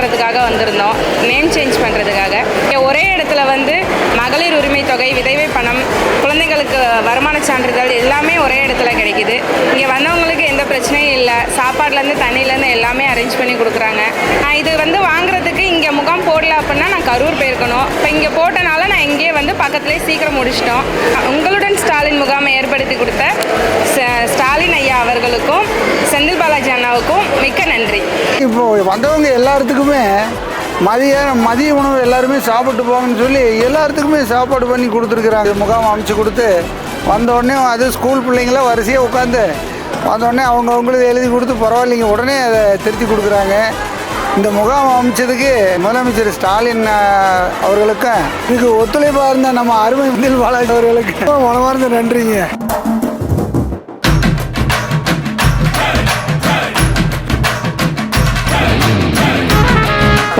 பண்ணுறதுக்காக வந்திருந்தோம். Name change பண்ணுறதுக்காக இங்கே ஒரே இடத்துல வந்து மகளிர் உரிமை தொகை விதவை பணம் குழந்தைங்களுக்கு வருமான சான்றிதழ் எல்லாமே ஒரே இடத்துல கிடைக்கிது. இங்கே வந்தவங்களுக்கு எந்த பிரச்சனையும் இல்லை. சாப்பாடுலேருந்து தண்ணியிலேருந்து எல்லாமே அரேஞ்ச் பண்ணி கொடுக்குறாங்க. இது வந்து வாங்குறதுக்கு இங்கே முகாம் போடல அப்படின்னா நான் கரூர் போயிருக்கணும். இப்போ இங்கே போட்டனால நான் இங்கேயே வந்து பக்கத்துலேயே சீக்கிரம் முடிச்சிட்டோம். உங்களுடன் ஸ்டாலின் முகாமை ஏற்படுத்தி கொடுத்த ஸ்டாலின் ஐயா அவர்களுக்கும் செந்தில் பாலாஜி அண்ணாவுக்கும் மிக்க நன்றி. இப்போ வந்தவங்க எல்லாத்துக்குமே மதிய மதிய உணவு எல்லாருமே சாப்பிட்டு போங்கன்னு சொல்லி எல்லாத்துக்குமே சாப்பாடு பண்ணி கொடுத்துருக்குறாங்க. முகாம் அமைச்சு கொடுத்து வந்தோடனே அது ஸ்கூல் பிள்ளைங்களாம் வரிசையாக உட்காந்து வந்தோடனே அவங்கவுங்களுக்கு எழுதி கொடுத்து பரவாயில்லைங்க உடனே அதை திருத்தி கொடுக்குறாங்க. இந்த முகாம் அமைச்சதுக்கு முதலமைச்சர் ஸ்டாலின் அவர்களுக்கும் இதுக்கு ஒத்துழைப்பாக இருந்த நம்ம அருமை பாலாஜி அவர்களுக்கு மனமார்ந்த நன்றிங்க.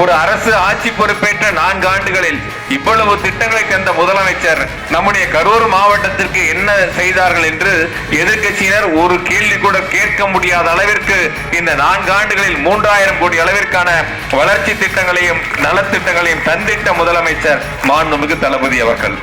ஒரு அரசு ஆட்சி பொறுப்பேற்ற நான்கு ஆண்டுகளில் இவ்வளவு திட்டங்களை தந்த முதலமைச்சர் நம்முடைய கரூர் மாவட்டத்திற்கு என்ன செய்தார்கள் என்று எதிர்க்கட்சியினர் ஒரு கேள்வி கூட கேட்க முடியாத அளவிற்கு இந்த நான்கு ஆண்டுகளில் மூன்றாயிரம் கோடி அளவிற்கான வளர்ச்சி திட்டங்களையும் நலத்திட்டங்களையும் தந்திட்ட முதலமைச்சர் மாண்புமிகு தளபதி அவர்கள்.